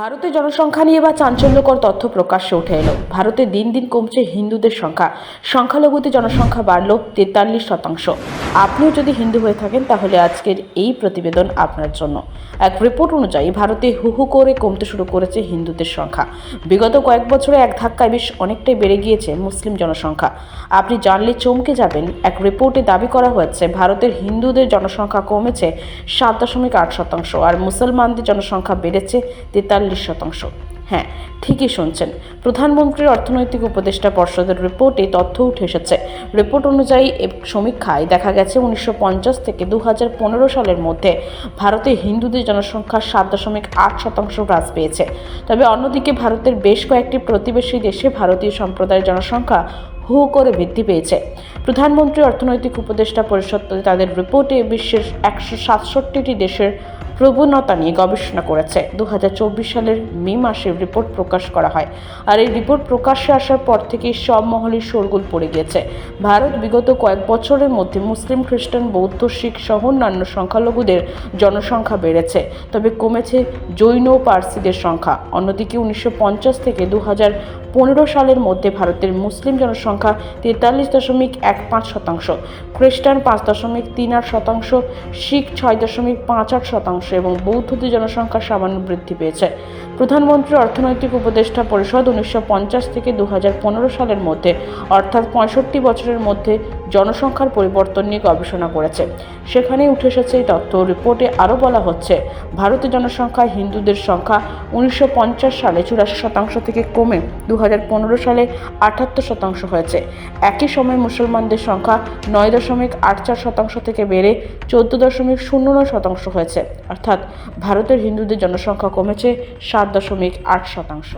ভারতের জনসংখ্যা নিয়ে বা চাঞ্চল্যকর তথ্য প্রকাশ্যে উঠে এলো। ভারতে দিন দিন কমছে হিন্দুদের সংখ্যা। সংখ্যালঘুতে জনসংখ্যা বাড়ল তেতাল্লিশ শতাংশ। আপনিও যদি হিন্দু হয়ে থাকেন, তাহলে আজকের এই প্রতিবেদন আপনার জন্য। এক রিপোর্ট অনুযায়ী, ভারতে হু হু করে কমতে শুরু করেছে হিন্দুদের সংখ্যা। বিগত কয়েক বছরে এক ধাক্কায় বেশ অনেকটাই বেড়ে গিয়েছে মুসলিম জনসংখ্যা। আপনি জানলে চমকে যাবেন, এক রিপোর্টে দাবি করা হয়েছে, ভারতের হিন্দুদের জনসংখ্যা কমেছে সাত দশমিক আট শতাংশ আর মুসলমানদের জনসংখ্যা বেড়েছে তেতাল্লিশ শতাংশ। হ্যাঁ ঠিকই শুনছেন। প্রধানমন্ত্রীর অর্থনৈতিক উপদেষ্টা পর্ষদের রিপোর্টে তথ্য উঠে এসেছে। রিপোর্ট অনুযায়ী এ সমীক্ষায় দেখা গেছে উনিশশো থেকে দু সালের মধ্যে ভারতে হিন্দুদের জনসংখ্যা সাত দশমিক আট শতাংশ হ্রাস পেয়েছে। তবে অন্যদিকে ভারতের বেশ কয়েকটি প্রতিবেশী দেশে ভারতীয় সম্প্রদায়ের জনসংখ্যা হু করে বৃদ্ধি পেয়েছে। প্রধানমন্ত্রী অর্থনৈতিক উপদেষ্টা পরিষদ তাদের রিপোর্টে বিশ্বের একশো সাতষট্টিটি দেশের প্রবণতা নিয়ে গবেষণা করেছে। দু হাজার চব্বিশ সালের মে মাসে রিপোর্ট প্রকাশ করা হয়। আর এই রিপোর্ট প্রকাশ্যে আসার পর থেকেই সব মহলে শোরগোল পড়ে গিয়েছে। ভারত বিগত কয়েক বছরের মধ্যে মুসলিম, খ্রিস্টান, বৌদ্ধ, শিখ সহ অন্যান্য সংখ্যালঘুদের জনসংখ্যা বেড়েছে, তবে কমেছে জৈন ও পার্সিদের সংখ্যা। অন্যদিকে উনিশশো পঞ্চাশ থেকে দু পনেরো সালের মধ্যে ভারতের মুসলিম জনসংখ্যা তেতাল্লিশ দশমিক এক পাঁচ শতাংশ, খ্রিস্টান পাঁচ দশমিক তিন আট শতাংশ, শিখ ছয় দশমিক পাঁচ আট শতাংশ এবং বৌদ্ধদের জনসংখ্যা সামান্য বৃদ্ধি পেয়েছে। প্রধানমন্ত্রীর অর্থনৈতিক উপদেষ্টা পরিষদ উনিশশো পঞ্চাশ থেকে দু সালের মধ্যে, অর্থাৎ পঁয়ষট্টি বছরের মধ্যে জনসংখ্যার পরিবর্তন নিয়ে গবেষণা করেছে। সেখানে উঠে এসেছে এই তথ্য। রিপোর্টে আরও বলা হচ্ছে ভারতের জনসংখ্যায় হিন্দুদের সংখ্যা উনিশশো পঞ্চাশ সালে চুরাশি শতাংশ থেকে কমে দু হাজার পনেরো সালে আটাত্তর শতাংশ হয়েছে। একই সময় মুসলমানদের সংখ্যা নয় দশমিক আট চার শতাংশ থেকে বেড়ে চোদ্দ দশমিক শূন্য নয় শতাংশ হয়েছে। অর্থাৎ ভারতের হিন্দুদের জনসংখ্যা কমেছে সাত দশমিক আট শতাংশ।